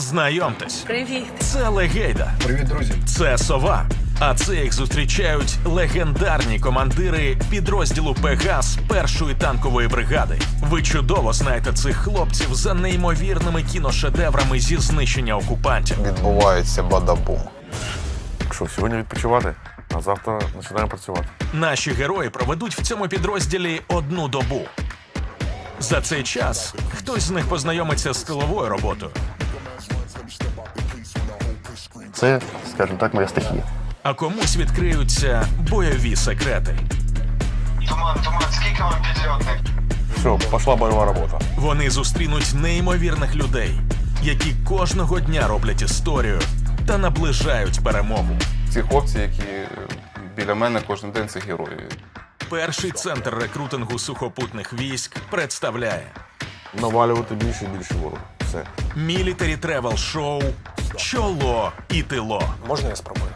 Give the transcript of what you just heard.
Знайомтесь, Привіт. це Легейда, Привіт, друзі. це сова. А це їх зустрічають легендарні командири підрозділу Пегас першої танкової бригади. Ви чудово знаєте цих хлопців за неймовірними кіношедеврами зі знищення окупантів. відбувається бадабум. Що, сьогодні відпочивати, а завтра починаємо працювати. Наші герої проведуть в цьому підрозділі одну добу. За цей час хтось з них познайомиться з тиловою роботою, Це, скажімо так, моя стихія. а комусь відкриються бойові секрети. Туман, туман, скільки вам підльотних? Все, пішла бойова робота. Вони зустрінуть неймовірних людей, які кожного дня роблять історію та наближають перемогу. Ці хлопці, які біля мене кожен день це герої. Перший центр рекрутингу сухопутних військ представляє Навалювати більше і більше ворогу. Все. Мілітарі тревел шоу Чоло і тило. Можна я спробую?